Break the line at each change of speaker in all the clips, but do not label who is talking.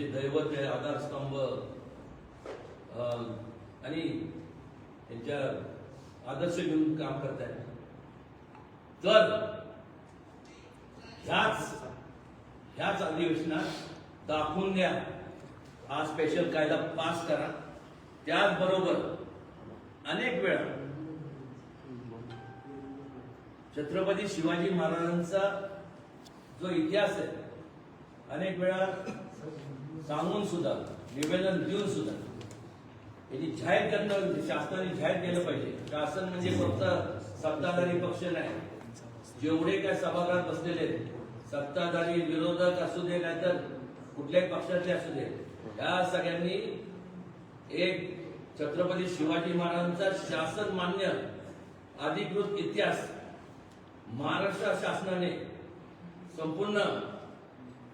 आमचे दैवत आहे आधारस्तंभ अं, आणि त्यांच्या आदर्श घेऊन काम करत आहे तर ह्याच ह्याच अधिवेशनात दाखवून द्या. हा स्पेशल कायदा पास करा. त्याचबरोबर अनेक वेळा छत्रपती शिवाजी महाराजांचा जो इतिहास आहे अनेक वेळा सांगून सुद्धा निवेदन देऊन सुद्धा याची जाहीर करणं शासनाने जाहीर केलं पाहिजे. शासन म्हणजे फक्त सत्ताधारी पक्ष नाही. जेवढे काय सभागृहात बसलेले सत्ताधारी विरोधक असू दे नाहीतर कुठल्याही पक्षाचे असू दे या सगळ्यांनी एक छत्रपती शिवाजी महाराजांचा शासन मान्य अधिकृत इतिहास महाराष्ट्र शासनाने संपूर्ण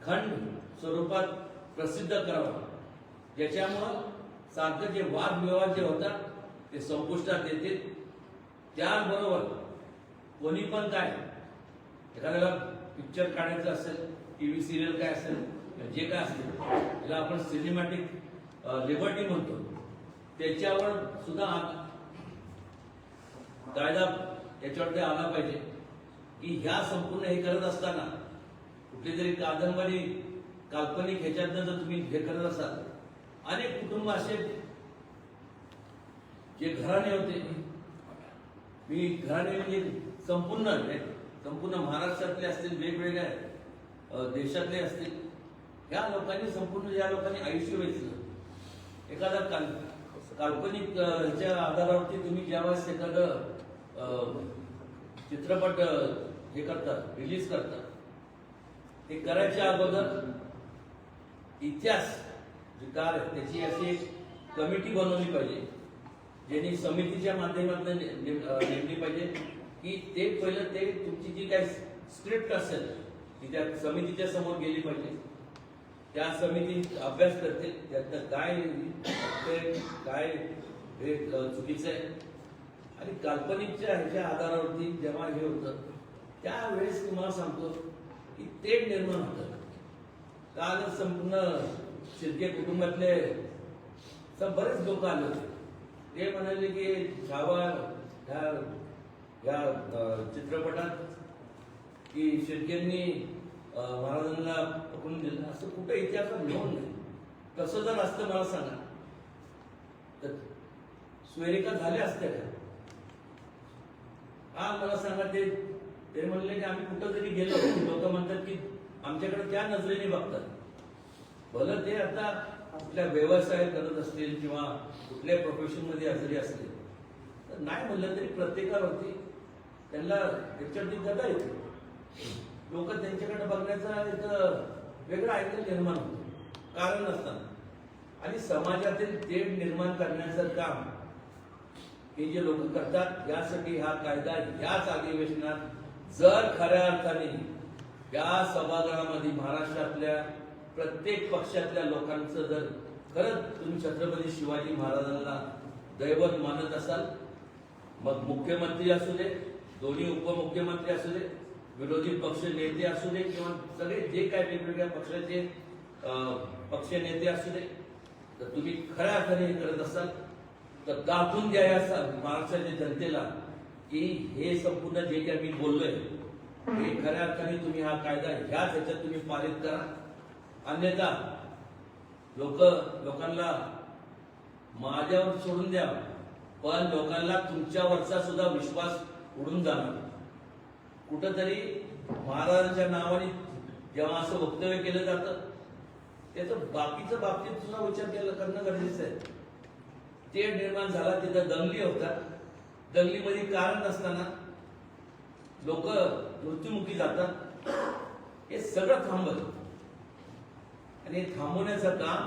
खंड स्वरूपात प्रसिद्ध करावा. ज्याच्यामुळं सारखं जे वादविवाद जे होतात ते संपुष्टात येतील. त्याचबरोबर कोणी पण काय एखाद्याला पिक्चर काढायचं असेल टी व्ही सिरियल काय असेल जे काय असेल त्याला आपण सिनेमॅटिक लिबर्टी म्हणतो त्याच्यावर सुद्धा कायदा याच्यावर आला पाहिजे. की ह्या संपूर्ण हे करत असताना कुठली तरी कादंबरी काल्पनिक ह्याच्यातनं जर तुम्ही हे करत असाल अनेक कुटुंब असे जे घराणे होते. मी घराणे म्हणजे संपूर्ण संपूर्ण महाराष्ट्रातले असतील वेगवेगळ्या देशातले असतील. या लोकांनी संपूर्ण या लोकांनी आयुष्य वेचलं. एखादा काल काल्पनिक ह्याच्या आधारावरती तुम्ही ज्यावेळेस एखादं चित्रपट हे करतात रिलीज करतात ते करायच्या अगोदर इतिहास विकार त्याची अशी एक कमिटी बनवली पाहिजे ज्यांनी समितीच्या माध्यमातून नेमली पाहिजे की ते पहिलं ते तुमची जी काही स्क्रिप्ट असेल ती त्या समितीच्या समोर गेली पाहिजे. त्या समिती अभ्यास करते त्यातनं काय ते काय हे चुकीचं आहे. आणि काल्पनिकच्या ह्याच्या आधारावरती जेव्हा हे होतं त्यावेळेस तुम्हाला सांगतो की ते निर्माण होतं. काल संपूर्ण शिर्के कुटुंबातले सब बरेच लोक आले होते. ते म्हणाले की छावा ह्या ह्या चित्रपटात की शिर्केंनी महाराजांना पकडून दिलं. असं कुठं इतिहासात नोंद नाही. तसं जर असतं मला सांगा. तर स्वेरिका झाल्या असत्या का हा मला सांगा ते ते म्हणले की आम्ही कुठं तरी गेलो. लोक म्हणतात की आमच्याकडे त्या नजरेने बघतात. भलं ते आता कुठल्या व्यवसाय करत असतील किंवा कुठल्या प्रोफेशनमध्ये जरी असतील. तर नाही म्हणलं तरी प्रत्येकावरती त्यांना त्याच्यावरती गदा येते. लोक त्यांच्याकडे बघण्याचा एक वेगळा अँगल निर्माण होतो. कारण नसताना आणि समाजातील तेढ निर्माण करण्याचं काम हे जे लोक करतात यासाठी हा कायदा याच अधिवेशनात जर खऱ्या अर्थाने या सभागृहामध्ये महाराष्ट्रातल्या प्रत्येक पक्षातल्या लोकांचं जर खरंच तुम्ही छत्रपती शिवाजी महाराजांना दैवत मानत असाल मग मुख्यमंत्री असू दे दोन्ही उपमुख्यमंत्री असू दे विरोधी पक्ष नेते असू दे किंवा सगळे जे काय वेगवेगळ्या पक्षाचे पक्ष नेते असू दे तर तुम्ही खऱ्या अर्थाने हे करत असाल तर दाखवून द्या या महाराष्ट्राच्या जनतेला की हे संपूर्ण जे काही मी बोललोय हे खऱ्या अर्थाने तुम्ही हा कायदा ह्याच ह्याच्यात तुम्ही पारित करा. अन्यथा लोक लोकांना माझ्यावर सोडून द्या पण लोकांना तुमच्यावरचा सुद्धा विश्वास उडून जाणार कुठंतरी महाराजांच्या नावाने जेव्हा असं वक्तव्य केलं जातं त्याचं बाकीचं बाबतीत सुद्धा विचार केला करणं गरजेचं आहे. ते निर्माण झाला तिथं दंगली होतात दंगलीमध्ये कारण नसताना लोक मृत्युमुखी जातात. हे सगळं थांबत आणि थांबवण्याचं काम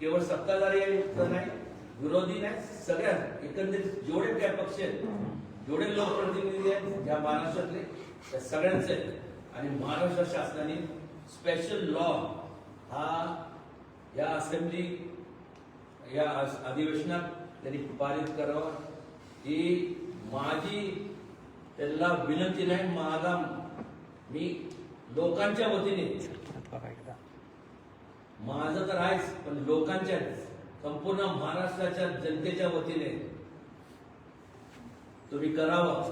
केवळ सत्ताधारी आहे तर नाही विरोधी नाही सगळ्या एकंदरीत जेवढे काय पक्ष आहेत जेवढे लोकप्रतिनिधी आहेत या महाराष्ट्रातले त्या सगळ्यांचे आहेत. आणि महाराष्ट्र शासनाने स्पेशल लॉ हा या असेंब्ली या अधिवेशनात त्यांनी पारित करावा. ही माझी त्यांना विनंती नाही मला मी लोकांच्या वतीने. माझं तर आहेच पण लोकांच्या संपूर्ण महाराष्ट्राच्या जनतेच्या वतीने. तुम्ही करावं.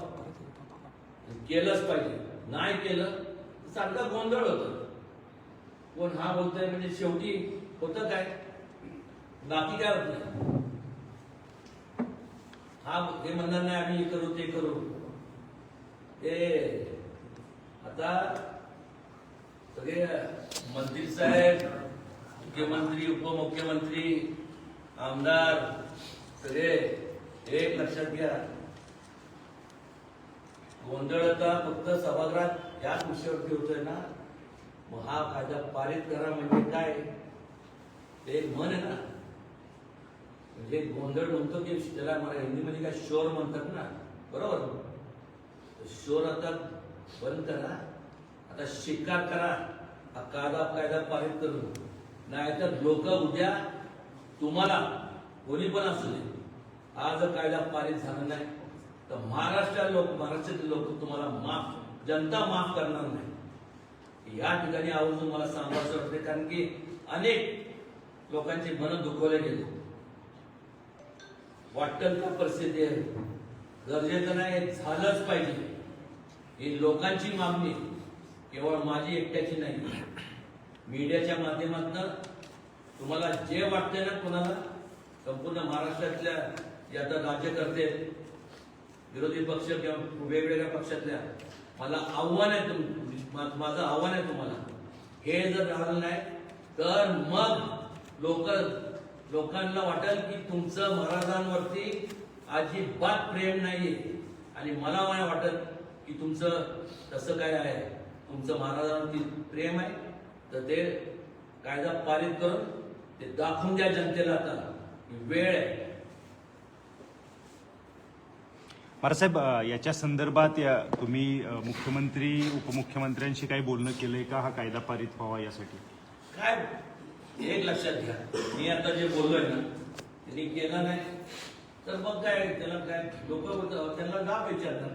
केलंच पाहिजे. नाही केलं तर चांगला गोंधळ होतो. कोण हा बोलतोय म्हणजे शेवटी होतं काय? बाकी काय होत नाही? हा हे म्हणणार नाही आम्ही हे करू ते करू. ते आता सगळे मंत्री साहेब मुख्यमंत्री उपमुख्यमंत्री आमदार सगळे एक लक्षात घ्या. गोंधळ आता फक्त सभागृहात याच विषयावरती होतोय ना? मग हा कायदा पारित करा म्हणजे काय? ते म्हण आहे ना? म्हणजे गोंधळ म्हणतो की त्याला मला हिंदीमध्ये काय शोर म्हणतात ना? बरोबर? शोर आता बंद करा. आता शिकार करा. हा कायदा कायदा पारित करून नाहीतर लोक उद्या तुम्हाला कोणी पण असू दे आज कायदा पारित झाला नाही. तर महाराष्ट्र लोक महाराष्ट्रातील लोक तुम्हाला माफ जनता माफ करणार नाही. या ठिकाणी आवर्जून मला सांगायचं वाटते कारण की अनेक लोकांचे मन दुखवले गेले. वाटतं का परिस्थिती आहे? गरजेचं नाही झालंच पाहिजे. ही लोकांची मागणी केवळ माझी एकट्याची नाही. मीडियाच्या माध्यमातून तुम्हाला जे वाटते ना कोणाला संपूर्ण महाराष्ट्रातल्या जे आता राज्यकर्ते विरोधी पक्ष किंवा वेगवेगळ्या पक्षातल्या मला आव्हान आहे तुम माझं आव्हान आहे तुम्हाला. हे जर राहिलं नाही तर मग लोक लोकांना वाटेल की तुमचं महाराजांवरती अजिबात प्रेम नाही आणि मला नाही वाटत की तुमचं तसं काय आहे? तुमचं महाराजांवरती प्रेम आहे. तर ते कायदा पारित करून ते दाखवून द्या जनतेला आता. वेळ आहे.
साहेब अ, याच्या संदर्भात या तुम्ही मुख्यमंत्री उपमुख्यमंत्र्यांशी काही बोलणं केलंय का? हा कायदा पारित व्हावा यासाठी.
काय? एक लक्षात घ्या. मी आता जे बोललोय ना त्यांनी केलं नाही. तर मग काय? त्याला काय? लोक त्यांना जा विचारणार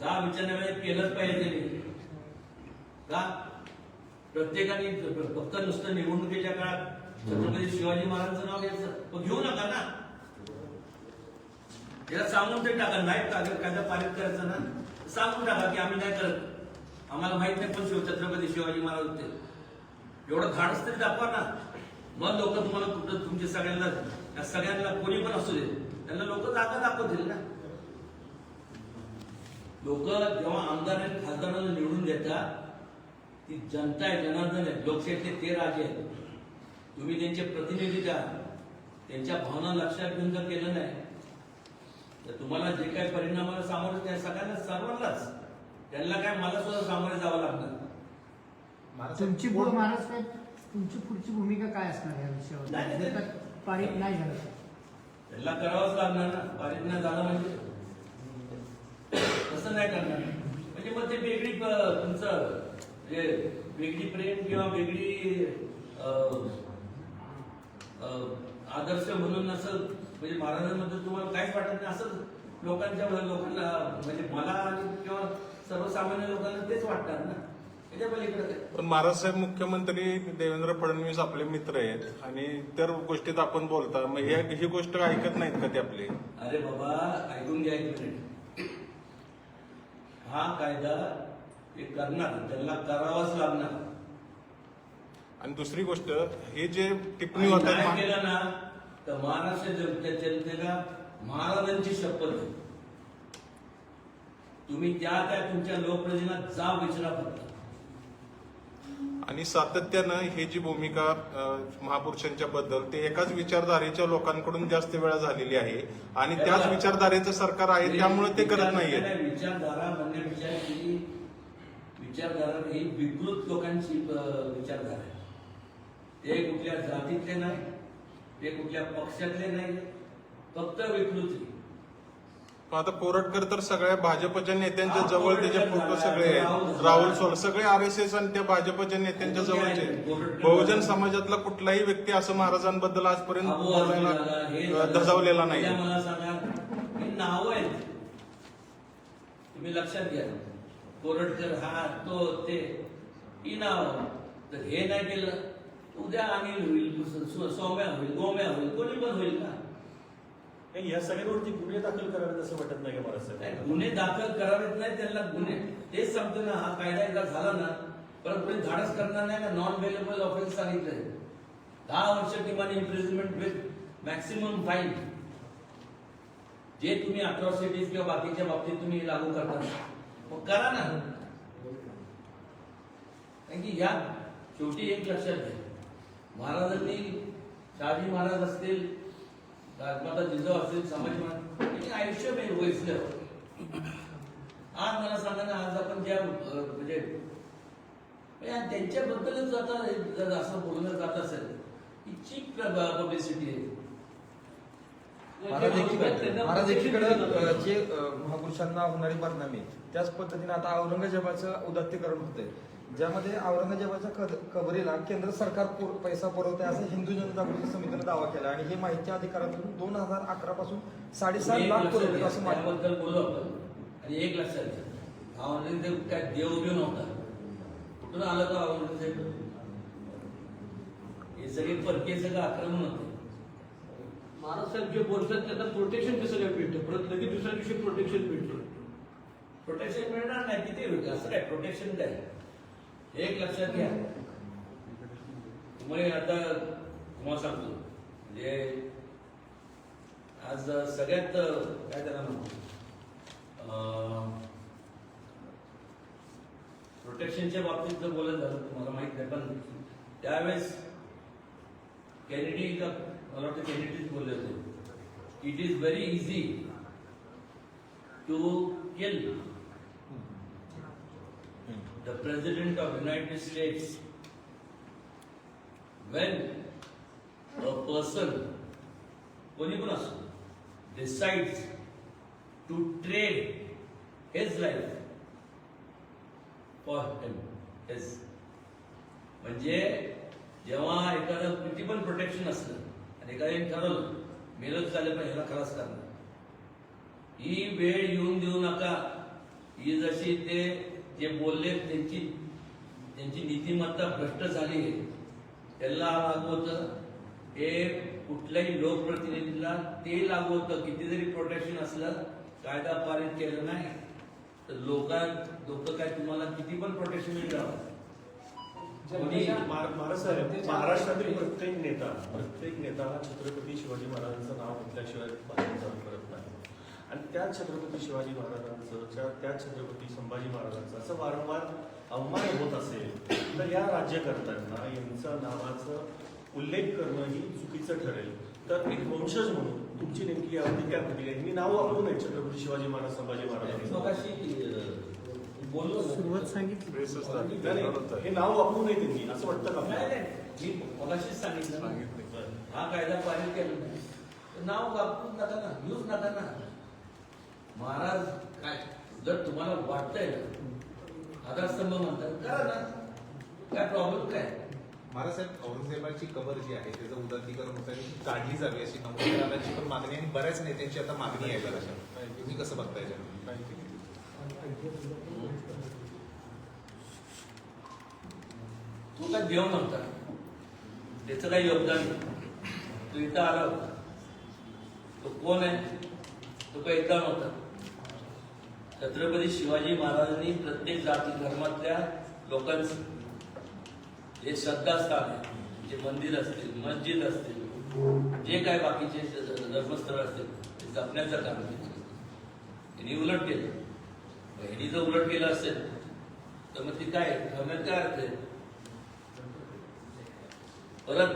जा विचारण्यामध्ये केलंच पाहिजे त्यांनी. का प्रत्येकाने फक्त नुसतं निवडणुकीच्या काळात छत्रपती शिवाजी महाराजांचं नाव घ्यायचं. मग घेऊ नका ना. याला सांगून तरी टाका नाही कायदा पारित करायचा ना. सांगून टाका की आम्ही नाही करत. आम्हाला माहीत नाही पण शिव छत्रपती शिवाजी महाराज होते. एवढं धाडस तरी दाखवा ना. मग लोक तुम्हाला कुठं तुमच्या सगळ्यांना सगळ्यांना कोणी पण असू दे. त्यांना लोक जागा दाखवतील ना. लोक जेव्हा आमदार आणि खासदारांना निवडून देतात ती जनता आहे जनार्दन आहे लोकशाहीतले ते राजे आहेत. तुम्ही त्यांचे प्रतिनिधी द्या त्यांच्या भावना लक्षात घेऊन जर केलं नाही तर तुम्हाला जे काही परिणामाला सामोरं त्या सगळ्यांना सर्वांनाच त्यांना काय मला सुद्धा सामोरे जावं लागणार?
तुमची पुढे महाराज साहेब तुमची पुढची भूमिका काय असणार या विषयावर? पारित नाही झालं.
करावंच लागणार ना पारित नाही झालं म्हणजे तसं नाही करणार. म्हणजे मग ते वेगळी तुमचं जे वेगळी प्रेम किंवा वेगळी आदर्श म्हणून असं म्हणजे महाराजांबद्दल तुम्हाला काहीच वाटत नाही असं लोकांच्या लोकांना म्हणजे मला किंवा सर्वसामान्य लोकांना तेच वाटणार ना?
पण महाराज साहेब मुख्यमंत्री देवेंद्र फडणवीस आपले मित्र आहेत आणि तर गोष्टीत आपण बोलता मग हे ही गोष्ट ऐकत नाहीत का ते आपले?
अरे बाबा ऐकून घ्या एक मिनिट. हा कायदा ते करणार त्यांना करावाच लागणार.
आणि दुसरी गोष्ट हे जे टिप्पणी
आणि
होतात
नाही
महा-
केलं ना तर महाराष्ट्र जनते- जनतेला महाराजांची शपथ आहे तुम्ही त्या त्या तुमच्या लोकप्रतिनिधींना जा विचारा फक्त.
आणि सातत्यानं हे जी भूमिका महापुरुषांच्या बद्दल ते एकाच विचारधारेच्या लोकांकडून जास्त वेळा झालेली आहे. आणि त्याच विचारधारेचं सरकार आहे त्यामुळे ते करत नाहीये.
विचार- विचारधारा ही विचारधारा ही विकृत लोकांची विचारधारा आहे. ते कुठल्या जातीतले नाही ते कुठल्या पक्षातले नाही फक्त विकृती.
पण आता कोरटकर तर सगळ्या भाजपच्या नेत्यांच्या जवळ त्याचे फोटो सगळे
राहुल
आहेत. राहुल सोल सगळे आर एस एस आणि त्या भाजपच्या नेत्यांच्या जवळचे बहुजन. समाजातला कुठलाही व्यक्ती असं महाराजांबद्दल आजपर्यंत बोलायला. धजावलेला नाही
नावं आहेत तुम्ही लक्षात घ्या कोरटकर हा तो ते ही नाव तर हे नाही केलं उद्या अनिल होईल सौम्या होईल गोम्या होईल कोणी पण होईल ना
नाही, या सगळ्यांवरती गुन्हे दाखल करावेत असं वाटत नाही का मला साहेब
गुन्हे दाखल करावेत नाही त्यांना गुन्हे. तेच सांगतो ना हा कायदा एकदा झाला ना परत कोणी धाडस करणार नाही ना नॉन वेलेबल ऑफेन्स सांगितलंय. दहा वर्ष किमान इम्प्रिझनमेंट विथ मॅक्सिमम फाईन जे तुम्ही अट्रॉसिटीज किंवा बाकीच्या बाबतीत तुम्ही लागू करता मग करा ना. कारण की या शेवटी एक लक्षात घ्या. महाराजांनी शहाजी महाराज असतील राजमाता जिजाऊ असतील संभाजी महाराज त्यांनी आयुष्य मे वैसलं आज मला सांगा ना आज आपण ज्या म्हणजे म्हणजे त्यांच्याबद्दलच आता जर असं बोललं जात असेल चीप पब्लिसिटी आहे.
महाराज एकीकडे अ, जे महापुरुषांना होणारी बदनामी त्याच पद्धतीने आता औरंगजेबाचं उदात्तीकरण होतंय. ज्यामध्ये औरंगजेबाच्या कद- कबरीला केंद्र सरकार पुर- पैसा पुरवते असं हिंदू जनजागृती समितीने दावा केला आणि हे माहिती अधिकारातून दोन हजार अकरा पासून साडेसात
एक
लाख
लक्षात
पुरवले
घ्या,
असं माहिती.
त्याबद्दल बोलू आपण. आणि एक लक्षात घ्या. औरंगजेब काय देव बिव नव्हता. कुठून आलं का औरंगजेब? हे सगळे परके सगळं आक्रमण होते.
महाराज साहेब जे बोलतात त्यांना प्रोटेक्शन कसं काय भेटतं परत लगेच दुसऱ्या दिवशी प्रोटेक्शन भेटतं
प्रोटेक्शन मिळणार नाही. किती होईल असं काय? प्रोटेक्शन काय? एक लक्षात घ्या. तुम्ही आता तुम्हाला सांगतो. म्हणजे आज सगळ्यात काय त्याला म्हणतो प्रोटेक्शनच्या बाबतीत जर बोलत झालं तुम्हाला माहीत नाही पण त्यावेळेस कॅनेडी मला वाटतं कॅनेडीच बोलले होते. It is very easy to kill the President of United States when a person, decides to trade his life for him, his. म्हणजे जेव्हा एखादं किती पण प्रोटेक्शन असलं आणि एखाद्याने ठरवलं मेलच झालं पण ह्याला खलास करणार ही वेळ येऊन देऊ नका ही जशी ते जे बोलले त्यांची त्यांची नीतिमत्ता भ्रष्ट झाली आहे. त्याला लागू होतं. हे कुठल्याही लोकप्रतिनिधीला ते लागू होतं. किती जरी प्रोटेक्शन असलं कायदा पारित केलं नाही तर लोक लोक काय तुम्हाला किती पण प्रोटेक्शन मिळावं
महाराष्ट्रातील प्रत्येक नेता प्रत्येक नेता छत्रपती शिवाजी महाराजांचं नाव घेतल्याशिवाय बाहेर जाऊ करत नाही आणि त्या छत्रपती शिवाजी महाराजांचं त्या- त्या छत्रपती संभाजी महाराजांचं असं वारंवार अवमान होत असेल तर या राज्यकर्त्यांना यांचं नावाचं उल्लेख करणं ही चुकीचं ठरेल. तर एक वंशज म्हणून तुमची नेमकी यावरती काय प्रतिक्रिया यांनी नाव वापरू नये छत्रपती शिवाजी महाराज संभाजी
अं, बोललो.
सुरुवात सांगितली.
हे नाव वापरू नये त्यांनी असं वाटतं का.
मी मगाशीच सांगितलं. हा कायदा पारित केला. नाव वापरून नका ना यूज नका ना महाराज काय? जर तुम्हाला वाटतंय ना आधारस्तंभ म्हणतात करा ना. काय प्रॉब्लेम काय?
महाराज साहेब औरंगजेबाची कबर जी आहे त्याचं उदात्तीकरण होतं ती काढली जावी अशी नमस्काराची पण मागणी आणि बऱ्याच नेत्यांची आता मागणी आहे जरा तुम्ही कसं बघताय याच्याकडे?
तो काय देव नव्हता त्याचं काही योगदान. तो इथं आला होता. तो कोण आहे? तो काही एकदा नव्हता. छत्रपती शिवाजी महाराजांनी प्रत्येक जाती धर्मातल्या लोकांचं जे श्रद्धास्थान आहे. जे मंदिर असतील मस्जिद असतील जे काय बाकीचे धर्मस्थळ असतील ते जपण्याचं काम केलं. त्यांनी उलट केलं. ह्यांनी जर उलट केलं असेल तर मग ती काय ठेवण्यात काय अर्थ आहे? परत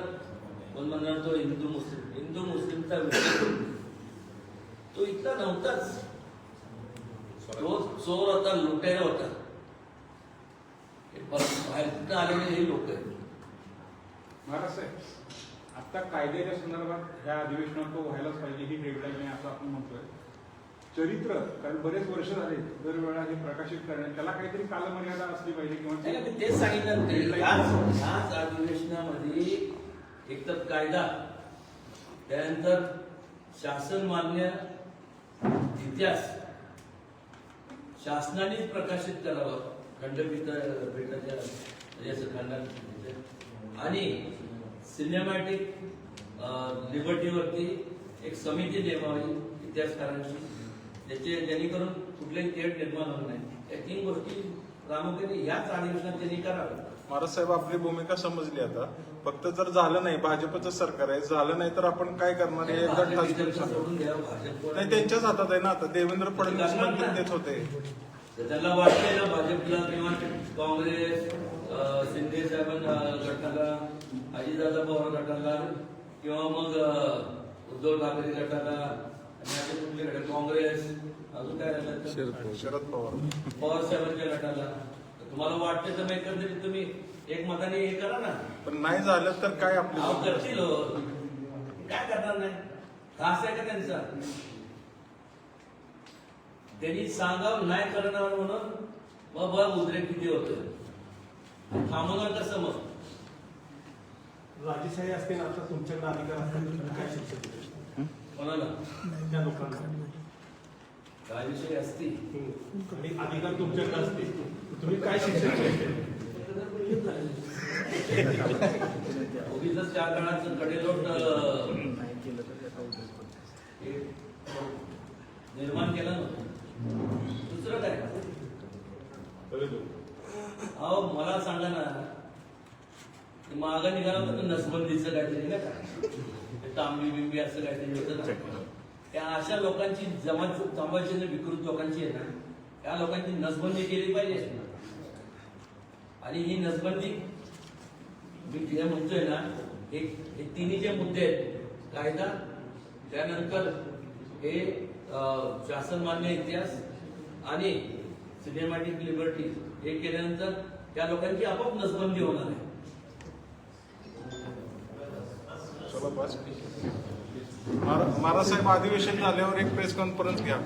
कोण म्हणणार तो हिंदू मुस्लिम? हिंदू मुस्लिमचा विषय तो इथला नव्हताच तो चोर होता लुटेरा होता। बाहेर आलेले हे लोक आहेत
महाराज साहेब आता कायद्याच्या संदर्भात ह्या अधिवेशनात तो व्हायलाच पाहिजे ही डेडलाईन आहे असं आपण म्हणतोय. चरित्र कारण बरेच वर्ष झाले दरवेळा हे प्रकाशित करण्यात त्याला काहीतरी कालमर्यादा असली पाहिजे किंवा
तेच सांगितलं ह्याच अधिवेशनामध्ये एक तर कायदा त्यानंतर शासन मान्य इतिहास. शासनानेच प्रकाशित करावं. खंडपीठ पीठाच्या म्हणजे आणि सिनेमॅटिक लिबर्टीवरती एक समिती नेमावी इतिहासकारांची. त्याचे जेणेकरून कुठलेही तेढ निर्माण होऊ नये. या तीन गोष्टी प्रामुख्याने याच अधिवेशनात त्यांनी कराव्या
महाराज साहेब आपली भूमिका समजली आता. फक्त जर झालं नाही भाजपचं सरकार आहे झालं नाही तर आपण काय करणार हे एकदा सांगा.
भाजप
नाही त्यांच्याच हातात आहे ना आता. देवेंद्र फडणवीस मंत्री देत होते.
त्यांना वाटतंय ना भाजपला किंवा काँग्रेस शिंदे साहेबांना गटाला अजितदादा पवार गटाला किंवा मग उद्धव ठाकरे गटाला आणि काँग्रेस अजून काय?
शरद पवार.
पवार साहेबांच्या गटाला. तुम्हाला वाटते तर मग एकंदरीत तुम्ही एक मताने हे करा ना.
पण नाही झालं तर काय
अहो
आपली
करतील हो. काय करणार नाही? त्रास आहे का त्यांचा? त्यांनी सांगावं नाही करणार म्हणून मग बघ उद्रेक किती होतं थांबवणार कसं मग.
राजेशाही असते ना आता तुमच्याकडे अधिकार असतील तुम्ही काय शिक्षा?
कोणाला?
त्या लोकांना.
राजविषयी असती
आणि अधिकार तुमच्याकडे असते तुम्ही काय शिक्षा देऊ?
उगीच त्या काळाचं कडेलोट निर्माण केलं नव्हतं दुसरं काय? अहो मला सांगा ना मागं निघाला होता नसबंदीचं काहीतरी ना का? तांबी बिंबी असं काहीतरी होतं त्या अशा लोकांची जमा जमायची विकृत लोकांची आहे ना त्या लोकांची नसबंदी केली पाहिजे. आणि ही नसबंदी मी तिथे म्हणतोय ना हे हे तिन्ही जे मुद्दे आहेत कायदा त्यानंतर हे शासनमान्य इतिहास आणि सिनेमॅटिक लिबर्टी हे केल्यानंतर त्या लोकांची आपोआप नसबंदी होणार आहे.
महाराज साहेब अधिवेशन झाल्यावर एक प्रेस कॉन्फरन्स घ्या.